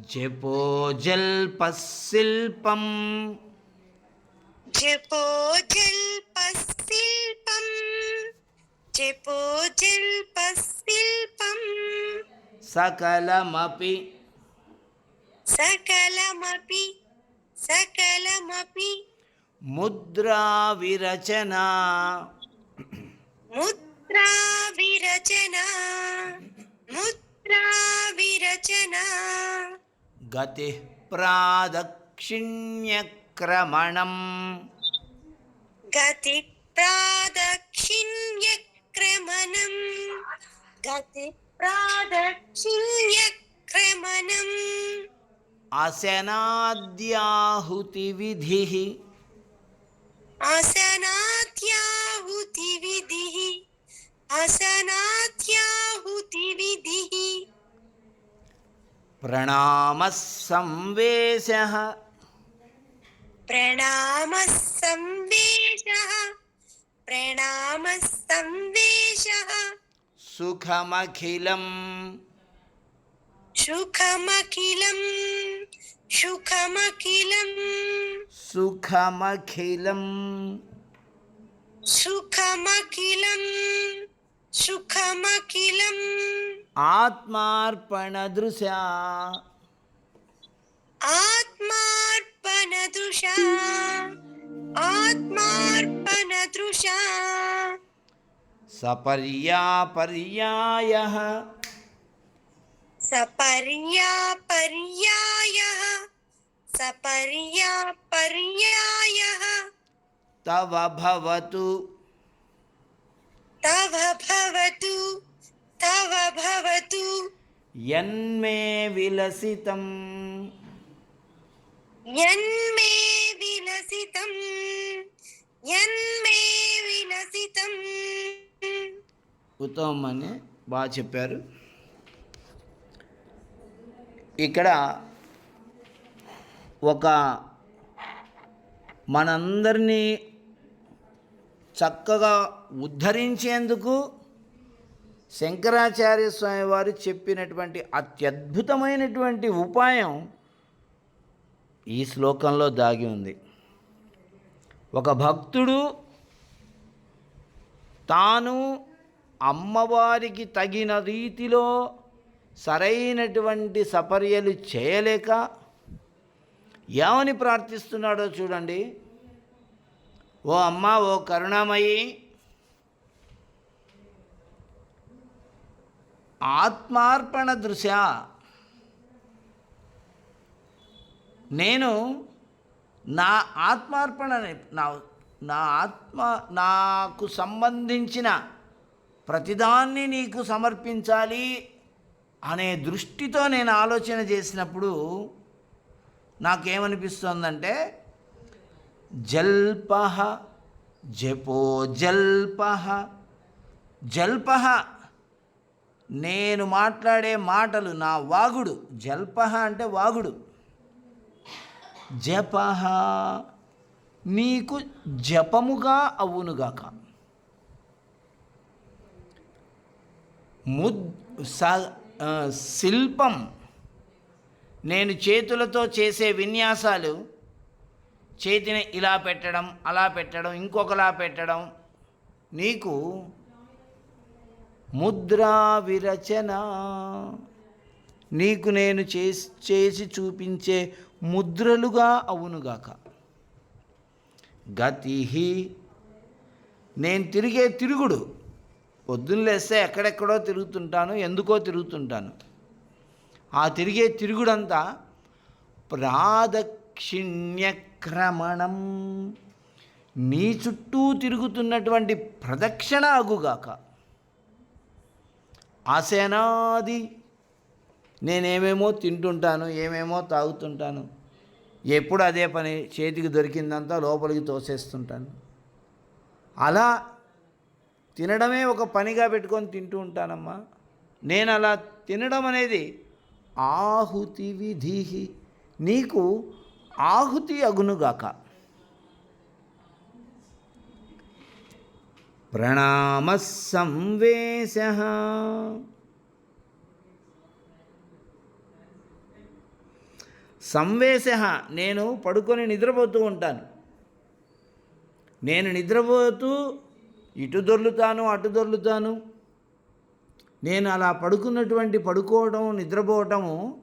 జపోజల్పశిల్పం జపోజల్పశిల్పం జపోజల్పశిల్పం సకలమపి. సకలమపి. సకలమపి. ముద్రా విరచన ముద్రా విరచన ప్రాదక్షిణ్యక్రమణం గతి ప్రాదక్షిణ్యక్రమణం గతి ప్రాదక్షిణ్యక్రమణం అశనాద్యాహుతి విధి అసనాత్యాహుతి విధి అసనాత్యాహుతి प्रणामः संवेशः प्रणामः संवेशः प्रणामः संवेशः सुखमखिलम्। सुखमखिलम्। सुखमखिलम्। सुखमखिलम्। सुखमखिलम्। సుఖమఖిలం సుఖమఖిలం ఆత్మార్పణదృశా ఆత్మార్పణ దృశా ఆత్మార్పణ దృశా సపర్యాపర్యాయ సపర్యా పర్యాయ సపర్యా పర్యాయ తవ భవతు తవ భవతు. యన్మే విలసితం. యన్మే విలసితం యన్మే విలసితం. ఉత్తమం అని బాగా చెప్పారు. ఇక్కడ ఒక మనందరినీ చక్కగా ఉద్ధరించేందుకు శంకరాచార్య స్వామి వారు చెప్పినటువంటి అత్యద్భుతమైనటువంటి ఉపాయం ఈ శ్లోకంలో దాగి ఉంది. ఒక భక్తుడు తాను అమ్మవారికి తగిన రీతిలో సరైనటువంటి సపర్యలు చేయలేక ఏమని ప్రార్థిస్తున్నాడో చూడండి. ఓ అమ్మ ఓ కరుణామయి. ఆత్మార్పణ దృశ్య. నేను నా ఆత్మార్పణ నా నా ఆత్మ నాకు సంబంధించిన ప్రతిదాన్ని నీకు సమర్పించాలి అనే దృష్టితో నేను ఆలోచన చేసినప్పుడు నాకేమనిపిస్తోందంటే జల్ప జపో జల్ప జల్ప నేను మాట్లాడే మాటలు నా వాగుడు. జల్ప అంటే వాగుడు. జప నీకు జపముగా అవునుగాక. ముద్ శిల్పం. నేను చేతులతో చేసే విన్యాసాలు చేతిని ఇలా పెట్టడం అలా పెట్టడం ఇంకొకలా పెట్టడం. నీకు ముద్రా విరచన. నీకు నేను చేసి చేసి చూపించే ముద్రలుగా అవునుగాక. గతి నేను తిరిగే తిరుగుడు. పొద్దున్న లేస్తే ఎక్కడెక్కడో తిరుగుతుంటాను ఎందుకో తిరుగుతుంటాను. ఆ తిరిగే తిరుగుడంతా ప్రాదక్షిణ్యక్రమణం నీ చుట్టూ తిరుగుతున్నటువంటి ప్రదక్షిణ అగుగాక. ఆసేనాది నేనేమేమో తింటుంటాను ఏమేమో తాగుతుంటాను ఎప్పుడు అదే పని చేతికి దొరికిందంతా లోపలికి తోసేస్తుంటాను. అలా తినడమే ఒక పనిగా పెట్టుకొని తింటూ ఉంటానమ్మా. నేను అలా తినడం అనేది ఆహుతి విధి నీకు ఆహుతి అగునుగాక. ప్రణామ సంవేశ సంవేశ నేను పడుకొని నిద్రపోతూ ఉంటాను. నేను నిద్రపోతూ ఇటు దొర్లుతాను అటు దొర్లుతాను. నేను అలా పడుకున్నటువంటి పడుకోవడం నిద్రపోవటము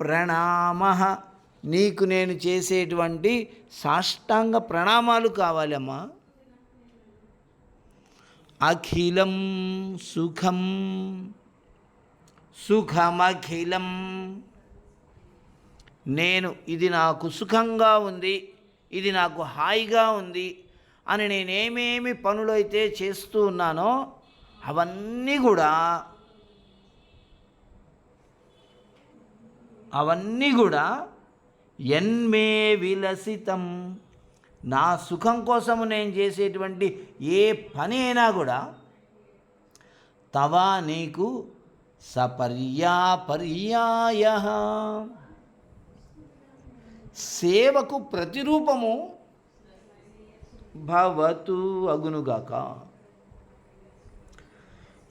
ప్రణామ. నీకు నేను చేసేటువంటి సాష్టాంగ ప్రణామాలు కావాలమ్మా అఖిలం సుఖం సుఖమఖిలం. నేను ఇది నాకు సుఖంగా ఉంది ఇది నాకు హాయిగా ఉంది అని నేనేమేమి పనులైతే చేస్తూ ఉన్నానో అవన్నీ కూడా అవన్నీ కూడా ఎన్మే విలసితం. నా సుఖం కోసము నేను చేసేటువంటి ఏ పని అయినా కూడా తవా నీకు సపర్యాపర్యాయ. సేవకు ప్రతిరూపము భవతు అగునుగాక.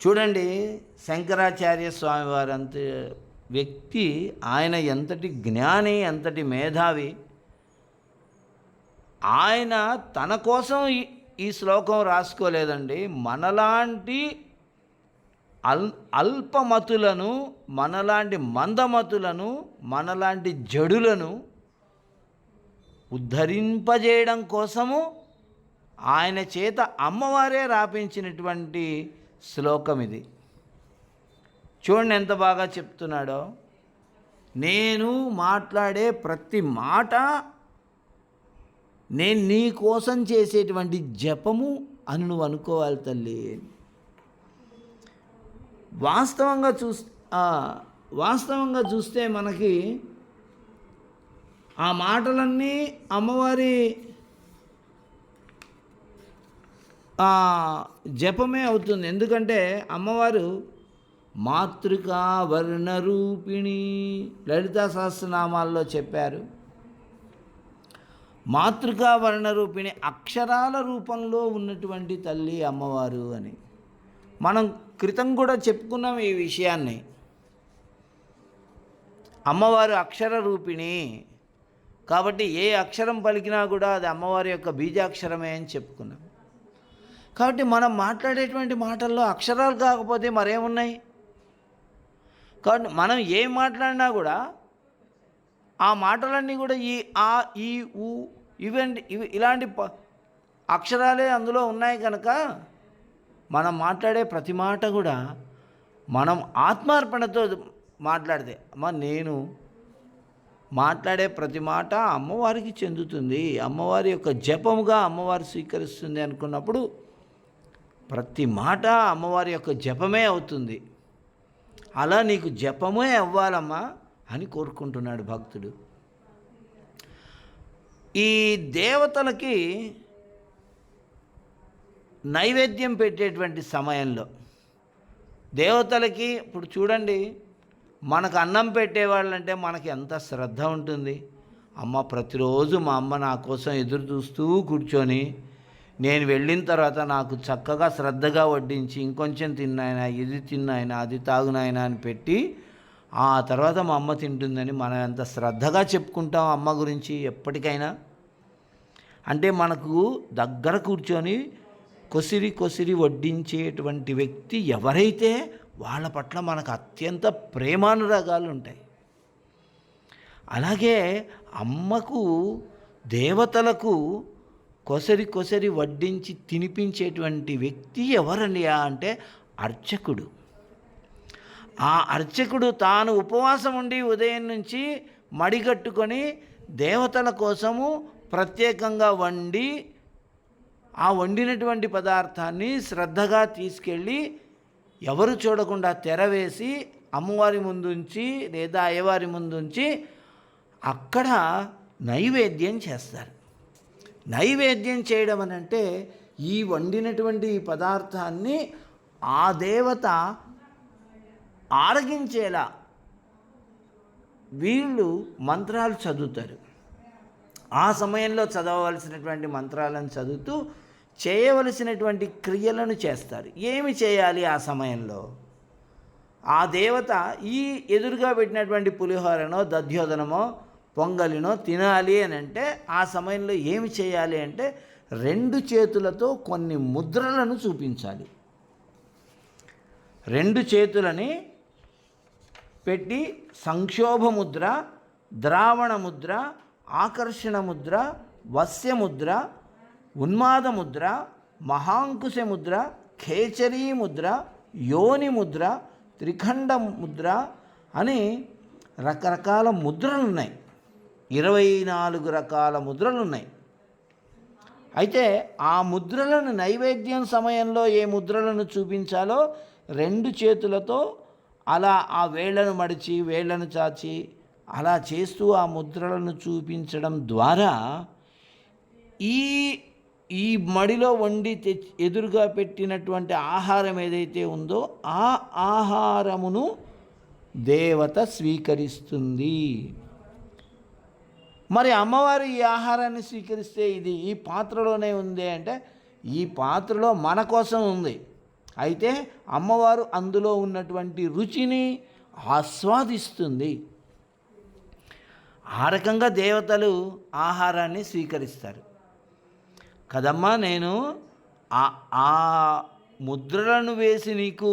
చూడండి శంకరాచార్య స్వామివారు అంతే వ్యక్తి ఆయన ఎంతటి జ్ఞాని ఎంతటి మేధావి ఆయన తన కోసం ఈ- శ్లోకం రాసుకోలేదండి. మనలాంటి అల్ అల్పమతులను మనలాంటి మందమతులను మనలాంటి జడులను ఉద్ధరింపజేయడం కోసము ఆయన చేత అమ్మవారే రాపించినటువంటి శ్లోకం ఇది. చూడండి ఎంత బాగా చెప్తున్నాడో. నేను మాట్లాడే ప్రతి మాట నేను నీ కోసం చేసేటువంటి జపము అని నువ్వు అనుకోవాలి తల్లి. వాస్తవంగా చూస్ వాస్తవంగా చూస్తే మనకి ఆ మాటలన్నీ అమ్మవారి జపమే అవుతుంది. ఎందుకంటే అమ్మవారు మాతృకా వర్ణరూపిణి లలితా సహస్రనామాల్లో చెప్పారు మాతృకా వర్ణరూపిణి అక్షరాల రూపంలో ఉన్నటువంటి తల్లి అమ్మవారు అని. మనం క్రితం కూడా చెప్పుకున్నాం ఈ విషయాన్ని. అమ్మవారు అక్షర రూపిణి. కాబట్టి ఏ అక్షరం పలికినా కూడా అది అమ్మవారి యొక్క బీజాక్షరమే అని చెప్పుకున్నాం. కాబట్టి మనం మాట్లాడేటువంటి మాటల్లో అక్షరాలు కాకపోతే మరేమున్నాయి? కాబట్టి మనం ఏం మాట్లాడినా కూడా ఆ మాటలన్నీ కూడా ఈ ఆ ఈ ఊ ఇవంటి ఇవి ఇలాంటి ప- అక్షరాలే అందులో ఉన్నాయి కనుక మనం మాట్లాడే ప్రతి మాట కూడా మనం ఆత్మార్పణతో మాట్లాడితే అమ్మ నేను మాట్లాడే ప్రతి మాట అమ్మవారికి చెందుతుంది. అమ్మవారి యొక్క జపముగా అమ్మవారు స్వీకరిస్తుంది అనుకున్నప్పుడు ప్రతి మాట అమ్మవారి యొక్క జపమే అవుతుంది. అలా నీకు జపమే అవ్వాలమ్మా అని కోరుకుంటున్నాడు భక్తుడు. ఈ దేవతలకి నైవేద్యం పెట్టేటువంటి సమయంలో దేవతలకి ఇప్పుడు చూడండి మనకు అన్నం పెట్టేవాళ్ళంటే మనకి ఎంత శ్రద్ధ ఉంటుంది. అమ్మ ప్రతిరోజు మా అమ్మ నా కోసం ఎదురు చూస్తూ కూర్చొని నేను వెళ్ళిన తర్వాత నాకు చక్కగా శ్రద్ధగా వడ్డించి ఇంకొంచెం తిన్నాయన ఇది తిన్నాయన అది తాగునాయన అని పెట్టి ఆ తర్వాత మా అమ్మ తింటుందని మనం ఎంత శ్రద్ధగా చెప్పుకుంటాం అమ్మ గురించి ఎప్పటికైనా. అంటే మనకు దగ్గర కూర్చొని కొసిరి కొసిరి వడ్డించేటువంటి వ్యక్తి ఎవరైతే వాళ్ళ పట్ల మనకు అత్యంత ప్రేమానురాగాలు ఉంటాయి. అలాగే అమ్మకు దేవతలకు కొసరి కొసరి వడ్డించి తినిపించేటువంటి వ్యక్తి ఎవరని అంటే అర్చకుడు. ఆ అర్చకుడు తాను ఉపవాసం ఉండి ఉదయం నుంచి మడిగట్టుకొని దేవతల కోసము ప్రత్యేకంగా వండి ఆ వండినటువంటి పదార్థాన్ని శ్రద్ధగా తీసుకెళ్ళి ఎవరు చూడకుండా తెరవేసి అమ్మవారి ముందుంచి లేదా అయ్యవారి ముందుంచి అక్కడ నైవేద్యం చేస్తారు. నైవేద్యం చేయడం అని అంటే ఈ వండినటువంటి పదార్థాన్ని ఆ దేవత ఆరగించేలా వీళ్ళు మంత్రాలు చదువుతారు. ఆ సమయంలో చదవవలసినటువంటి మంత్రాలను చదువుతూ చేయవలసినటువంటి క్రియలను చేస్తారు. ఏమి చేయాలి ఆ సమయంలో? ఆ దేవత ఈ ఎదురుగా పెట్టినటువంటి పులిహోరనో దధ్యోదనమో పొంగలినో తినాలి అని అంటే ఆ సమయంలో ఏమి చేయాలి అంటే రెండు చేతులతో కొన్ని ముద్రలను చూపించాలి. రెండు చేతులని పెట్టి సంక్షోభ ముద్ర ద్రావణ ముద్ర ఆకర్షణ ముద్ర వస్య ముద్ర ఉన్మాద ముద్ర మహాంకుశ ముద్ర ఖేచరీ ముద్ర యోని ముద్ర త్రిఖండ ముద్ర అని రకరకాల ముద్రలు ఉన్నాయి ఇరవై నాలుగు రకాల ముద్రలు ఉన్నాయి అయితే ఆ ముద్రలను నైవేద్యం సమయంలో ఏ ముద్రలను చూపించాలో రెండు చేతులతో అలా ఆ వేళ్ళను మడిచి వేళ్ళను చాచి అలా చేస్తూ ఆ ముద్రలను చూపించడం ద్వారా ఈ ఈ మడిలో వండి ఎదురుగా పెట్టినటువంటి ఆహారం ఏదైతే ఉందో ఆ ఆహారమును దేవత స్వీకరిస్తుంది. మరి అమ్మవారు ఈ ఆహారాన్ని స్వీకరిస్తే ఇది ఈ పాత్రలోనే ఉంది అంటే ఈ పాత్రలో మన కోసం ఉంది. అయితే అమ్మవారు అందులో ఉన్నటువంటి రుచిని ఆస్వాదిస్తుంది. ఆ రకంగా దేవతలు ఆహారాన్ని స్వీకరిస్తారు. కదమ్మా నేను ఆ ఆ ముద్రలను వేసి నీకు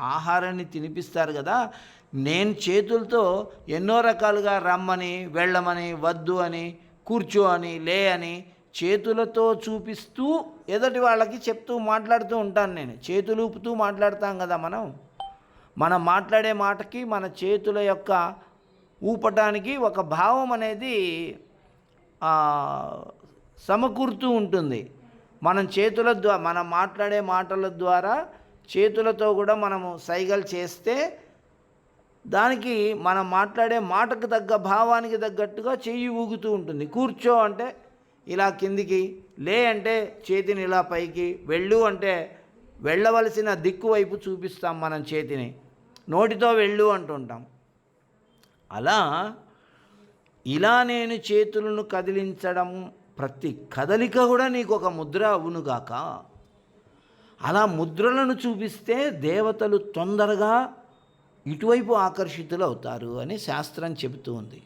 ఆహారాన్ని తినిపిస్తారు కదా నేను చేతులతో ఎన్నో రకాలుగా రమ్మని వెళ్ళమని వద్దు అని కూర్చో అని లే అని చేతులతో చూపిస్తూ ఎదుటి వాళ్ళకి చెప్తూ మాట్లాడుతూ ఉంటాను నేను. చేతులు ఊపుతూ మాట్లాడతాం కదా మనం. మనం మాట్లాడే మాటకి మన చేతుల యొక్క ఊపటానికి ఒక భావం అనేది సమకూరుతూ ఉంటుంది. మనం చేతుల ద్వారా మనం మాట్లాడే మాటల ద్వారా చేతులతో కూడా మనము సైగలు చేస్తే దానికి మనం మాట్లాడే మాటకు తగ్గ భావానికి తగ్గట్టుగా చెయ్యి ఊగుతూ ఉంటుంది. కూర్చో అంటే ఇలా కిందికి లే అంటే చేతిని ఇలా పైకి వెళ్ళు అంటే వెళ్ళవలసిన దిక్కు వైపు చూపిస్తాం మనం చేతిని. నోటితో వెళ్ళు అంటుంటాం. అలా ఇలా నేను చేతులను కదిలించడం ప్రతి కదలిక కూడా నీకు ఒక ముద్ర అవునుగాక అలా ముద్రలను చూపిస్తే దేవతలు తొందరగా ఇటువైపు ఆకర్షితులు అవుతారు అని శాస్త్రం చెబుతూ ఉంది.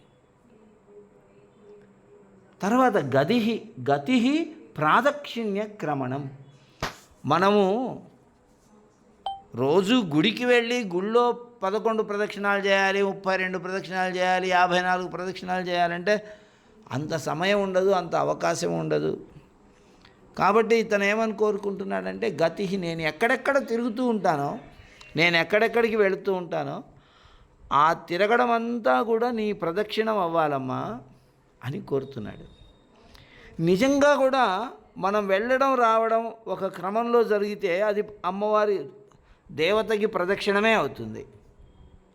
తర్వాత గది గతి ప్రాదక్షిణ్య క్రమణం. మనము రోజు గుడికి వెళ్ళి గుళ్ళో పదకొండు ప్రదక్షిణాలు చేయాలి ముప్పై రెండు ప్రదక్షిణాలు చేయాలి యాభై నాలుగు ప్రదక్షిణాలు చేయాలంటే అంత సమయం ఉండదు అంత అవకాశం ఉండదు. కాబట్టి ఇతను ఏమని కోరుకుంటున్నాడంటే గతి నేను ఎక్కడెక్కడ తిరుగుతూ ఉంటానో నేను ఎక్కడెక్కడికి వెళుతూ ఉంటానో ఆ తిరగడం అంతా కూడా నీ ప్రదక్షిణం అవ్వాలమ్మా అని కోరుతున్నాడు. నిజంగా కూడా మనం వెళ్ళడం రావడం ఒక క్రమంలో జరిగితే అది అమ్మవారి దేవతకి ప్రదక్షిణమే అవుతుంది.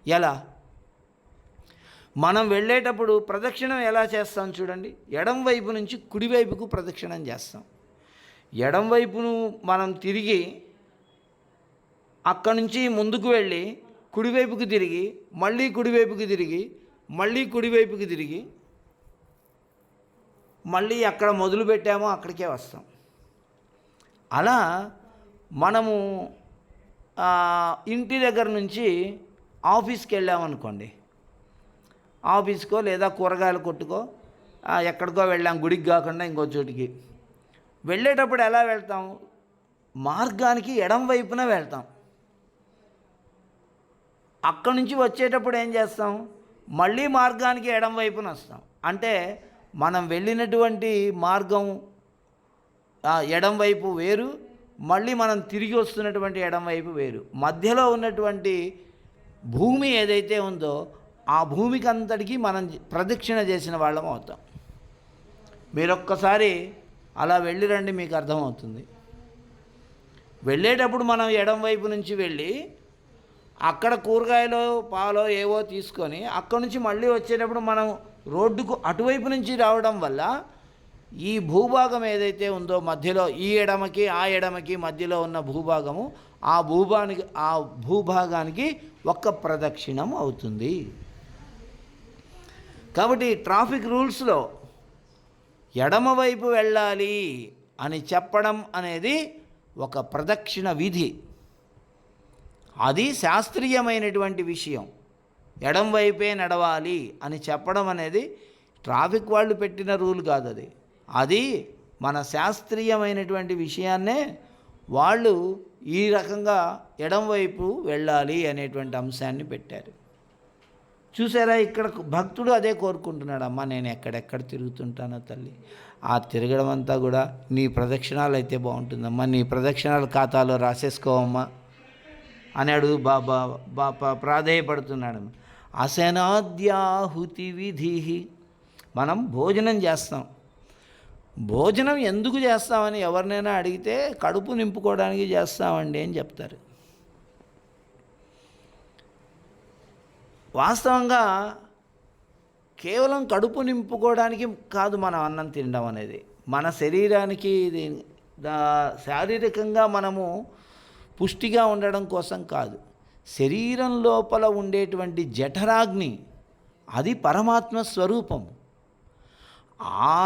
ఎలా? మనం వెళ్ళేటప్పుడు ప్రదక్షిణం ఎలా చేస్తాం చూడండి. ఎడం వైపు నుంచి కుడివైపుకు ప్రదక్షిణం చేస్తాం. ఎడం వైపును మనం తిరిగి అక్కడి నుంచి ముందుకు వెళ్ళి కుడివైపుకి తిరిగి మళ్ళీ కుడివైపుకి తిరిగి మళ్ళీ కుడివైపుకి తిరిగి మళ్ళీ ఎక్కడ మొదలు పెట్టామో అక్కడికే వస్తాం. అలా మనము ఇంటి దగ్గర నుంచి ఆఫీస్కి వెళ్ళామనుకోండి. ఆఫీస్కో లేదా కూరగాయలు కొట్టుకో ఎక్కడికో వెళ్ళాం గుడికి కాకుండా ఇంకో చోటికి. వెళ్ళేటప్పుడు ఎలా వెళ్తాం? మార్గానికి ఎడం వైపున వెళ్తాం. అక్కడి నుంచి వచ్చేటప్పుడు ఏం చేస్తాం? మళ్ళీ మార్గానికి ఎడం వైపున వస్తాం. అంటే మనం వెళ్ళినటువంటి మార్గం ఎడం వైపు వేరు మళ్ళీ మనం తిరిగి వస్తున్నటువంటి ఎడం వైపు వేరు. మధ్యలో ఉన్నటువంటి భూమి ఏదైతే ఉందో ఆ భూమికి అంతటికి మనం ప్రదక్షిణ చేసిన వాళ్ళం అవుతాం. మీరొక్కసారి అలా వెళ్ళిరండి మీకు అర్థమవుతుంది. వెళ్ళేటప్పుడు మనం ఎడం వైపు నుంచి వెళ్ళి అక్కడ కూరగాయలు పాలో ఏవో తీసుకొని అక్కడ నుంచి మళ్ళీ వచ్చేటప్పుడు మనం రోడ్డుకు అటువైపు నుంచి రావడం వల్ల ఈ భూభాగం ఏదైతే ఉందో మధ్యలో ఈ ఎడమకి ఆ ఎడమకి మధ్యలో ఉన్న భూభాగము ఆ భూభానికి ఆ భూభాగానికి ఒక్క ప్రదక్షిణం అవుతుంది. కాబట్టి ట్రాఫిక్ రూల్స్లో ఎడమవైపు వెళ్ళాలి అని చెప్పడం అనేది ఒక ప్రదక్షిణ విధి. అది శాస్త్రీయమైనటువంటి విషయం. ఎడం వైపే నడవాలి అని చెప్పడం అనేది ట్రాఫిక్ వాళ్ళు పెట్టిన రూల్ కాదు అది. అది మన శాస్త్రీయమైనటువంటి విషయాన్నే వాళ్ళు ఈ రకంగా ఎడం వైపు వెళ్ళాలి అనేటువంటి అంశాన్ని పెట్టారు. చూసారా ఇక్కడ భక్తుడు అదే కోరుకుంటున్నాడు అమ్మ నేను ఎక్కడెక్కడ తిరుగుతుంటానో తల్లి. ఆ తిరగడం అంతా కూడా నీ ప్రదక్షిణాలు అయితే బాగుంటుందమ్మా నీ ప్రదక్షిణాల ఖాతాలో రాసేసుకోవమ్మా అన్నాడు బాబా బా ప్రాధేయపడుతున్నాడు. అసనాద్యాహుతి విధి మనం భోజనం చేస్తాం. భోజనం ఎందుకు చేస్తామని ఎవరినైనా అడిగితే కడుపు నింపుకోవడానికి చేస్తామండి అని చెప్తారు. వాస్తవంగా కేవలం కడుపు నింపుకోవడానికి కాదు మనం అన్నం తినడం అనేది. మన శరీరానికి ఇది శారీరకంగా మనము పుష్టిగా ఉండడం కోసం కాదు. శరీరం లోపల ఉండేటువంటి జఠరాగ్ని అది పరమాత్మ స్వరూపం. ఆ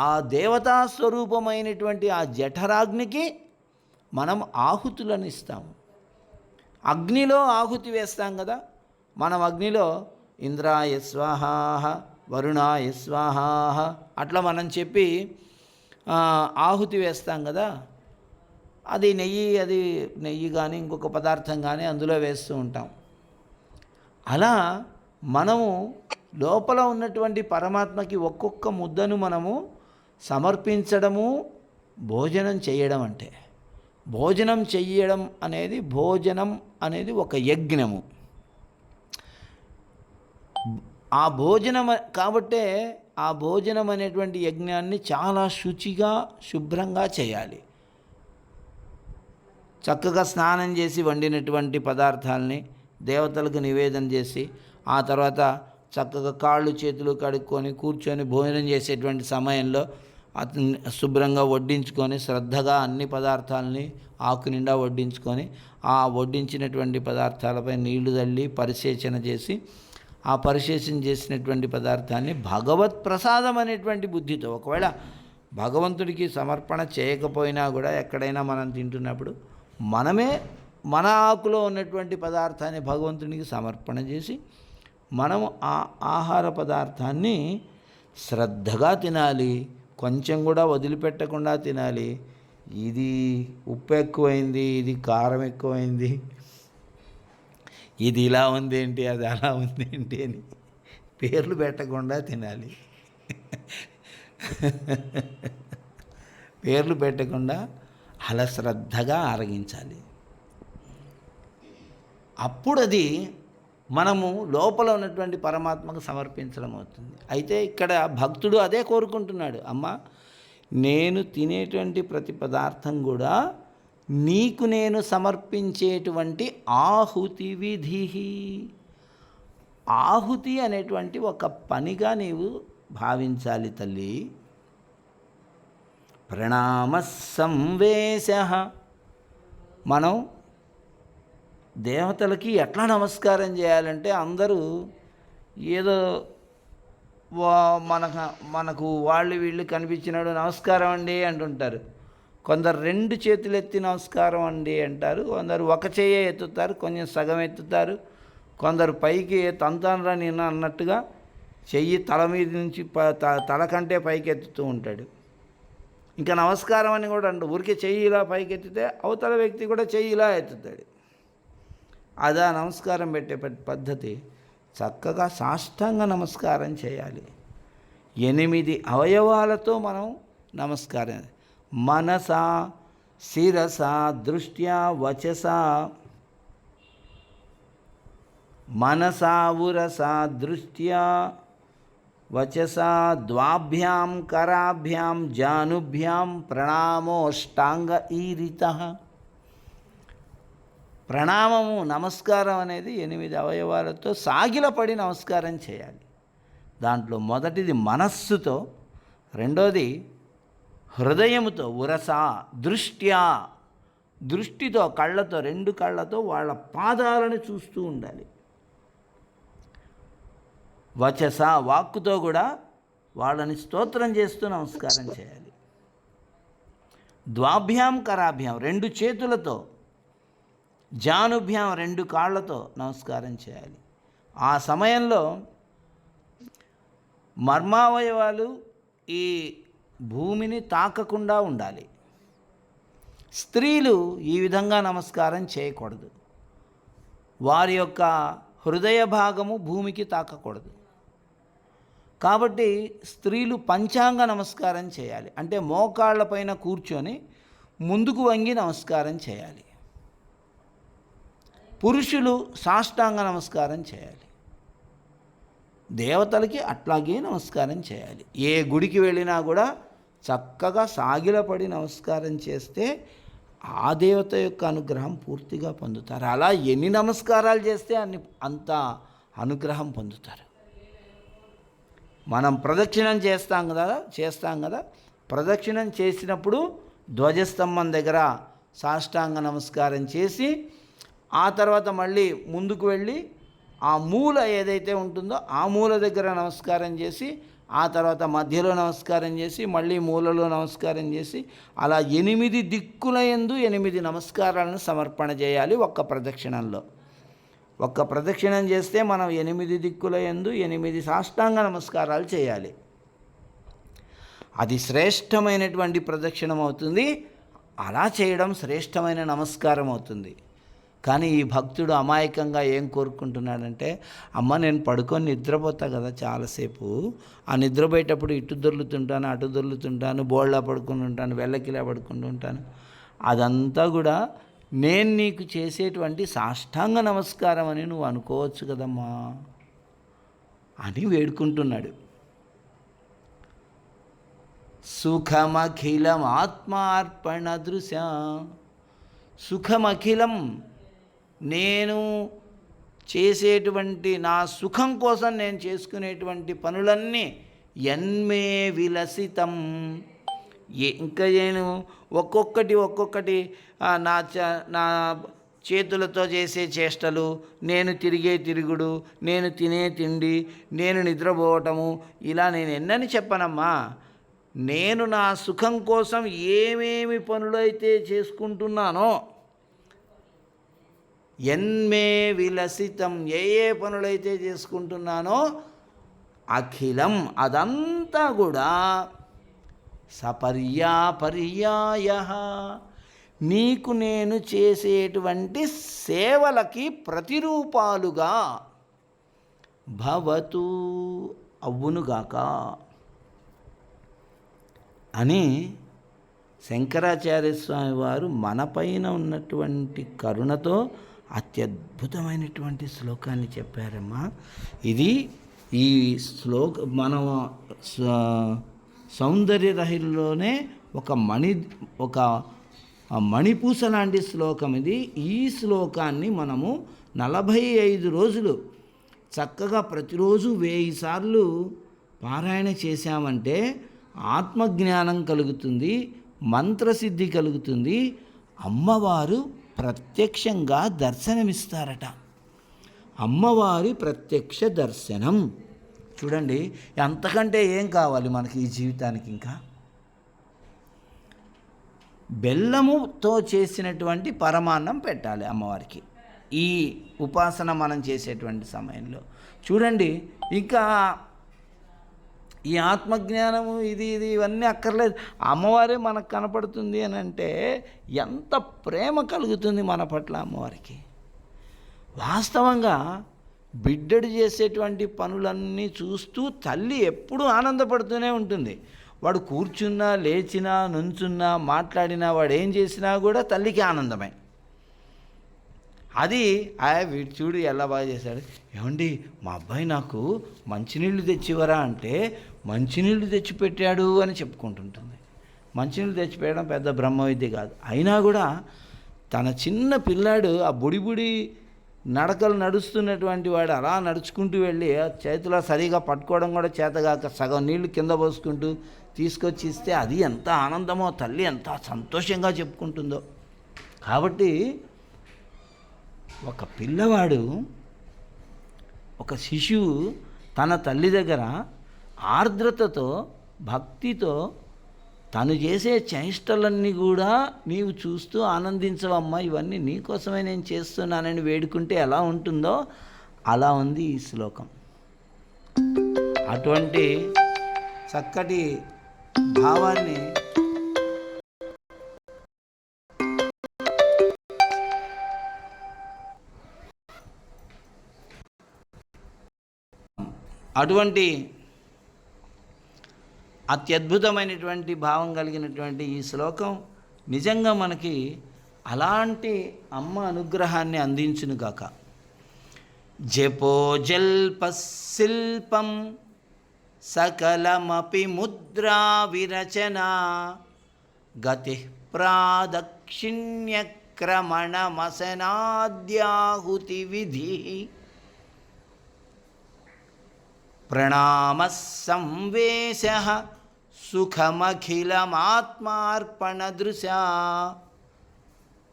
ఆ దేవతా స్వరూపమైనటువంటి ఆ జఠరాగ్నికి మనం ఆహుతులను ఇస్తాము అగ్నిలో ఆహుతి వేస్తాం కదా మనం అగ్నిలో ఇంద్రాయ స్వాహాహ వరుణాయ స్వాహాహ అట్లా మనం చెప్పి ఆహుతి వేస్తాం కదా అది నెయ్యి అది నెయ్యి కానీ ఇంకొక పదార్థం కానీ అందులో వేస్తూ ఉంటాం. అలా మనము లోపల ఉన్నటువంటి పరమాత్మకి ఒక్కొక్క ముద్దను మనము సమర్పించడము భోజనం చేయడం అంటే. భోజనం చెయ్యడం అనేది భోజనం అనేది ఒక యజ్ఞము. ఆ భోజనం కాబట్టే ఆ భోజనం అనేటువంటి యజ్ఞాన్ని చాలా శుచిగా శుభ్రంగా చేయాలి. చక్కగా స్నానం చేసి వండినటువంటి పదార్థాలని దేవతలకు నివేదన చేసి ఆ తర్వాత చక్కగా కాళ్ళు చేతులు కడుక్కొని కూర్చొని భోజనం చేసేటువంటి సమయంలో అతను శుభ్రంగా వడ్డించుకొని శ్రద్ధగా అన్ని పదార్థాలని ఆకు నిండా వడ్డించుకొని ఆ వడ్డించినటువంటి పదార్థాలపై నీళ్ళు తల్లి పరిసేచన చేసి ఆ పరిశేషణ చేసినటువంటి పదార్థాన్ని భగవత్ ప్రసాదం అనేటువంటి బుద్ధితో ఒకవేళ భగవంతుడికి సమర్పణ చేయకపోయినా కూడా ఎక్కడైనా మనం తింటున్నప్పుడు మనమే మన ఆకులో ఉన్నటువంటి పదార్థాన్ని భగవంతునికి సమర్పణ చేసి మనం ఆ ఆహార పదార్థాన్ని శ్రద్ధగా తినాలి కొంచెం కూడా వదిలిపెట్టకుండా తినాలి. ఇది ఉప్పు ఎక్కువైంది ఇది కారం ఎక్కువైంది. ఇది ఇలా ఉంది ఏంటి అది అలా ఉంది ఏంటి అని పేర్లు పెట్టకుండా తినాలి. పేర్లు పెట్టకుండా హలశ్రద్ధగా శ్రద్ధగా ఆరగించాలి. అప్పుడు అది మనము లోపల ఉన్నటువంటి పరమాత్మకు సమర్పించడం అవుతుంది. అయితే ఇక్కడ భక్తుడు అదే కోరుకుంటున్నాడు అమ్మ నేను తినేటువంటి ప్రతి పదార్థం కూడా నీకు నేను సమర్పించేటువంటి ఆహుతి విధి ఆహుతి అనేటువంటి ఒక పనిగా నీవు భావించాలి తల్లి. ప్రణామ సంవేశ మనం దేవతలకి ఎట్లా నమస్కారం చేయాలంటే అందరూ ఏదో వా- మనకు మనకు వాళ్ళు వీళ్ళు కనిపించినాడు నమస్కారం అండి అంటుంటారు. కొందరు రెండు చేతులు ఎత్తి నమస్కారం అండి అంటారు. కొందరు ఒక చెయ్యే ఎత్తుతారు కొంచెం సగం ఎత్తుతారు. కొందరు పైకి తంతానరా నేను అన్నట్టుగా చెయ్యి తల మీద నుంచి ప- త- తల కంటే పైకి ఎత్తుతూ ఉంటాడు. ఇంకా నమస్కారం అని కూడా అంట ఊరికే చెయ్యి ఇలా అవతల వ్యక్తి కూడా చెయ్యి ఇలా ఎత్తుతాడు. అదా నమస్కారం పెట్టే ప- పద్ధతి. చక్కగా సాష్టాంగ నమస్కారం చేయాలి. ఎనిమిది అవయవాలతో మనం నమస్కారం. మనస శిరస దృష్ట్యా వచస మనసా ఉరస దృష్ట్యా వచసా ద్వాభ్యాం కరాభ్యాం జానుభ్యాం ప్రణామోష్టాంగ ఈరిత. ప్రణామము నమస్కారం అనేది ఎనిమిది అవయవాలతో సాగిలపడి నమస్కారం చేయాలి. దాంట్లో మొదటిది మనస్సుతో రెండోది హృదయముతో ఉరస దృష్ట్యా. దృష్టితో కళ్ళతో రెండు కళ్ళతో వాళ్ళ పాదాలను చూస్తూ ఉండాలి. వచస వాక్కుతో కూడా వాళ్ళని స్తోత్రం చేస్తూ నమస్కారం చేయాలి. ద్వాభ్యాం కరాభ్యాం రెండు చేతులతో జానుభ్యాం రెండు కాళ్ళతో నమస్కారం చేయాలి. ఆ సమయంలో మర్మావయవాలు ఈ భూమిని తాకకుండా ఉండాలి. స్త్రీలు ఈ విధంగా నమస్కారం చేయకూడదు. వారి యొక్క హృదయ భాగము భూమికి తాకకూడదు. కాబట్టి స్త్రీలు పంచాంగ నమస్కారం చేయాలి. అంటే మోకాళ్ళపైన కూర్చొని ముందుకు వంగి నమస్కారం చేయాలి. పురుషులు సాష్టాంగ నమస్కారం చేయాలి. దేవతలకి అట్లాగే నమస్కారం చేయాలి. ఏ గుడికి వెళ్ళినా కూడా చక్కగా సాగిలపడి నమస్కారం చేస్తే ఆ దేవత యొక్క అనుగ్రహం పూర్తిగా పొందుతారు. అలా ఎన్ని నమస్కారాలు చేస్తే అన్ని అంత అనుగ్రహం పొందుతారు. మనం ప్రదక్షిణం చేస్తాం కదా చేస్తాం కదా. ప్రదక్షిణం చేసినప్పుడు ధ్వజస్తంభం దగ్గర సాష్టాంగ నమస్కారం చేసి ఆ తర్వాత మళ్ళీ ముందుకు వెళ్ళి ఆ మూల ఏదైతే ఉంటుందో ఆ మూల దగ్గర నమస్కారం చేసి ఆ తర్వాత మధ్యలో నమస్కారం చేసి మళ్ళీ మూలలో నమస్కారం చేసి అలా ఎనిమిది దిక్కుల ఎందు ఎనిమిది నమస్కారాలను సమర్పణ చేయాలి ఒక్క ప్రదక్షిణంలో. ఒక్క ప్రదక్షిణం చేస్తే మనం ఎనిమిది దిక్కుల ఎందు ఎనిమిది సాష్టాంగ నమస్కారాలు చేయాలి. అది శ్రేష్టమైనటువంటి ప్రదక్షిణం అవుతుంది. అలా చేయడం శ్రేష్టమైన నమస్కారం అవుతుంది. కానీ ఈ భక్తుడు అమాయకంగా ఏం కోరుకుంటున్నాడంటే అమ్మ నేను పడుకొని నిద్రపోతా కదా చాలాసేపు. ఆ నిద్రపోయేటప్పుడు ఇటు దొర్లుతుంటాను అటు దొర్లుతుంటాను బోళ్ళ పడుకుని ఉంటాను వెళ్ళకిలా పడుకుంటూ ఉంటాను. అదంతా కూడా నేను నీకు చేసేటువంటి సాష్టాంగ నమస్కారం అని నువ్వు అనుకోవచ్చు కదమ్మా అని వేడుకుంటున్నాడు. సుఖమఖిలం ఆత్మార్పణ దృశ సుఖమఖిలం నేను చేసేటువంటి నా సుఖం కోసం నేను చేసుకునేటువంటి పనులన్నీ ఎన్మే విలసితం. ఏ- ఇంకా నేను ఒక్కొక్కటి ఒక్కొక్కటి నా నా చేతులతో చేసే చేష్టలు నేను తిరిగే తిరుగుడు నేను తినే తిండి నేను నిద్రపోవటము ఇలా నేను ఎన్నని చెప్పనమ్మా. నేను నా సుఖం కోసం ఏమేమి పనులైతే చేసుకుంటున్నానో ఎన్మే విలసితం ఏ ఏ పనులైతే చేసుకుంటున్నానో అఖిలం అదంతా కూడా సపర్యాపర్యాయ నీకు నేను చేసేటువంటి సేవలకి ప్రతిరూపాలుగా భవతు. అవ్వునుగాక అని శంకరాచార్య స్వామి వారు మనపైన ఉన్నటువంటి కరుణతో అత్యద్భుతమైనటువంటి శ్లోకాన్ని చెప్పారమ్మా. ఇది ఈ శ్లోక మనం సౌందర్య రహిలోనే ఒక మణి ఒక మణిపూస లాంటి శ్లోకం ఇది. ఈ శ్లోకాన్ని మనము నలభై ఐదు రోజులు చక్కగా ప్రతిరోజు వెయ్యి సార్లు పారాయణ చేశామంటే ఆత్మజ్ఞానం కలుగుతుంది మంత్రసిద్ధి కలుగుతుంది. అమ్మవారు ప్రత్యక్షంగా దర్శనమిస్తారట. అమ్మవారి ప్రత్యక్ష దర్శనం. చూడండి అంతకంటే ఏం కావాలి మనకి ఈ జీవితానికి ఇంకా? బెల్లముతో చేసినటువంటి పరమాన్నం పెట్టాలి అమ్మవారికి. ఈ ఉపాసన మనం చేసేటువంటి సమయంలో. చూడండి ఇంకా ఈ ఆత్మజ్ఞానము ఇది ఇది ఇవన్నీ అక్కర్లేదు. అమ్మవారే మనకు కనపడుతుంది అని అంటే ఎంత ప్రేమ కలుగుతుంది మన పట్ల అమ్మవారికి. వాస్తవంగా బిడ్డడు చేసేటువంటి పనులన్నీ చూస్తూ తల్లి ఎప్పుడూ ఆనందపడుతూనే ఉంటుంది. వాడు కూర్చున్నా లేచినా నుంచున్నా మాట్లాడినా వాడు ఏం చేసినా కూడా తల్లికి ఆనందమే. అది ఆ వీడు చూడు ఎలా బాగా చేశాడు. ఏమండి మా అబ్బాయి నాకు మంచినీళ్ళు తెచ్చివరా అంటే మంచినీళ్ళు తెచ్చిపెట్టాడు అని చెప్పుకుంటుంటుంది. మంచినీళ్ళు తెచ్చిపెట్టడం పెద్ద బ్రహ్మ విద్య కాదు. అయినా కూడా తన చిన్న పిల్లాడు ఆ బుడిబుడి నడకలు నడుస్తున్నటువంటి వాడు అలా నడుచుకుంటూ వెళ్ళి చేతిలో సరిగా పట్టుకోవడం కూడా చేతగాక సగం నీళ్ళు కింద పోసుకుంటూ తీసుకొచ్చి ఇస్తే అది ఎంత ఆనందమో తల్లి ఎంత సంతోషంగా చెప్పుకుంటుందో. కాబట్టి ఒక పిల్లవాడు ఒక శిశువు తన తల్లి దగ్గర ఆర్ద్రతతో భక్తితో తను చేసే చేష్టలన్నీ కూడా నీవు చూస్తూ ఆనందించవమ్మా ఇవన్నీ నీకోసమే నేను చేస్తున్నానని వేడుకుంటే ఎలా ఉంటుందో అలా ఉంది ఈ శ్లోకం. అటువంటి చక్కటి భావాన్ని అటువంటి అత్యద్భుతమైనటువంటి భావం కలిగినటువంటి ఈ శ్లోకం నిజంగా మనకి అలాంటి అమ్మ అనుగ్రహాన్ని అందించును జపో జపో జల్పశిల్పం సకలమపి ముద్రా విరచన గతి ప్రాదక్షిణ్యక్రమణమసనాద్యాహుతి విధి ప్రణామ సంవేశ సుఖమఖిలమాత్మార్పణదృశా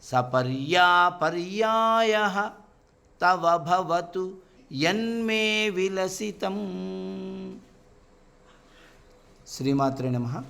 సపర్యాపర్యాయ తవ భవతు యన్మే విలసితం. శ్రీమాత్రే నమ.